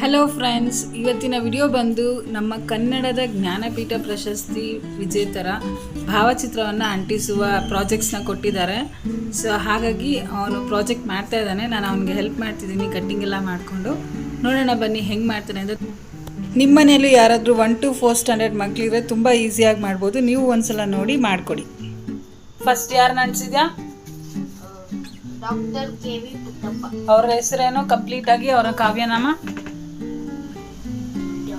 Hello friends ಇವತ್ತಿನ video ಬಂದು ನಮ್ಮ ಕನ್ನಡದ ಜ್ಞಾನಪೀಠ ಪ್ರಶಸ್ತಿ ವಿಜೇತರ ಭಾವಚಿತ್ರವನ್ನು ಅಂಟಿಸುವ ಪ್ರಾಜೆಕ್ಟ್ಸ್ನ ಕೊಟ್ಟಿದ್ದಾರೆ. ಸೊ ಹಾಗಾಗಿ ಅವನು ಪ್ರಾಜೆಕ್ಟ್ ಮಾಡ್ತಾ ಇದ್ದಾನೆ. ನಾನು ಅವನಿಗೆ ಹೆಲ್ಪ್ ಮಾಡ್ತಿದ್ದೀನಿ ಕಟ್ಟಿಂಗ್ ಎಲ್ಲ ಮಾಡಿಕೊಂಡು. ನೋಡೋಣ ಬನ್ನಿ ಹೆಂಗೆ ಮಾಡ್ತಾನೆ ಅಂದರೆ ನಿಮ್ಮ ಮನೇಲಿ ಯಾರಾದರೂ ಒನ್ ಟು ಫೋರ್ ಸ್ಟ್ಯಾಂಡರ್ಡ್ ಮಕ್ಕಳಿದ್ರೆ ತುಂಬ ಈಸಿಯಾಗಿ ಮಾಡ್ಬೋದು. ನೀವು ಒಂದ್ಸಲ ನೋಡಿ ಮಾಡಿಕೊಡಿ. ಫಸ್ಟ್ ಯಾರನ್ನ ಅಂಟಿಸಿದ್ಯಾ ಡಾಕ್ಟರ್ ಕೆ ವಿ ಪುಟ್ಟಪ್ಪ. ಅವ್ರ ಹೆಸರೇನು ಕಂಪ್ಲೀಟ್ ಆಗಿ ಅವರ ಕಾವ್ಯನಾಮ?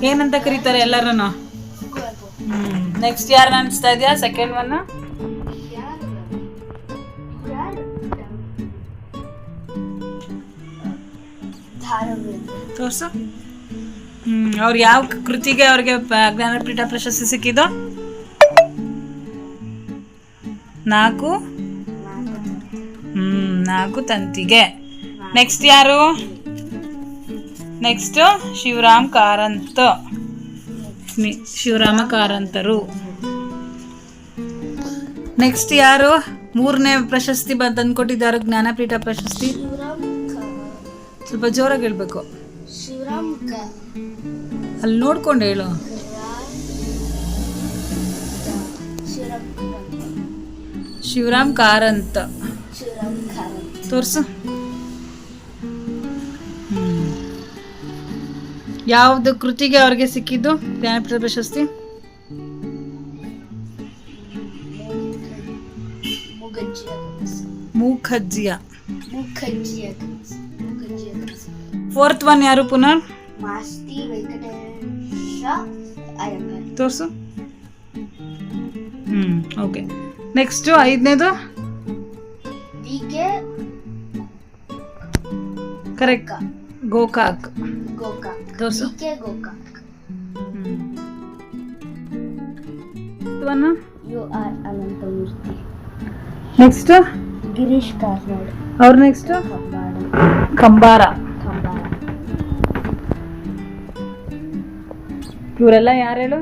ಏನಂತ ಕರೀತಾರೆ ಎಲ್ಲರೂ ನೆಕ್ಸ್ಟ್ ಯಾರು ಅನಿಸ್ತಾ ಇದೆಯಾ? ಸೆಕೆಂಡ್ ಒನ್ ತೋರ್ಸು. ಹ್ಮ್ ಅವ್ರು ಯಾವ ಕೃತಿಗೆ ಅವ್ರಿಗೆ ಜ್ಞಾನಪೀಠ ಪ್ರಶಸ್ತಿ ಸಿಕ್ಕಿದ್ದು? ನಾಲ್ಕು. ಹ್ಮ್ ನಾಲ್ಕು ತಂತಿಗೆ. ನೆಕ್ಸ್ಟ್ ಯಾರು? ನೆಕ್ಸ್ಟ್ ಶಿವರಾಮ್ ಕಾರಂತ. ಶಿವರಾಮ ಕಾರಂತರು. ನೆಕ್ಸ್ಟ್ ಯಾರು? ಮೂರನೇ ಪ್ರಶಸ್ತಿ ತಂದ್ಕೊಟ್ಟಿದ್ದಾರೆ ಜ್ಞಾನಪೀಠ ಪ್ರಶಸ್ತಿ? ಸ್ವಲ್ಪ ಜೋರಾಗಿ ಹೇಳ್ಬೇಕು. ಅಲ್ಲಿ ನೋಡ್ಕೊಂಡು ಹೇಳು. ಶಿವರಾಮ್ ಕಾರಂತ್. ತೋರ್ಸು. ಯಾವುದು ಕೃತಿಗೆ ಅವ್ರಿಗೆ ಸಿಕ್ಕಿದ್ದು? ಜ್ಞಾನಪೀಠ ಪ್ರಶಸ್ತಿ ಮೂಖಜ್ಜಿಯ ಫೋರ್ತ್ ಒನ್ ಯಾರು ಪುನರ್? ತೋರ್ಸು. ಹ್ಮ್ ಓಕೆ ನೆಕ್ಸ್ಟ್ ಐದನೇದು? ಕರೆಕ್ಟ್ ಗೋಕಾಕ್ ಗೋಕಾಕ್ ತೋರ್ಸು K Gokak ತ್ವನ U R Ananthamurthy next Girish Karnad ಅವ್ರ ನೆಕ್ಸ್ಟ್ ಕಂಬಾರ ಕಂಬಾರ ಇವರೆಲ್ಲ ಯಾರು ಹೇಳು?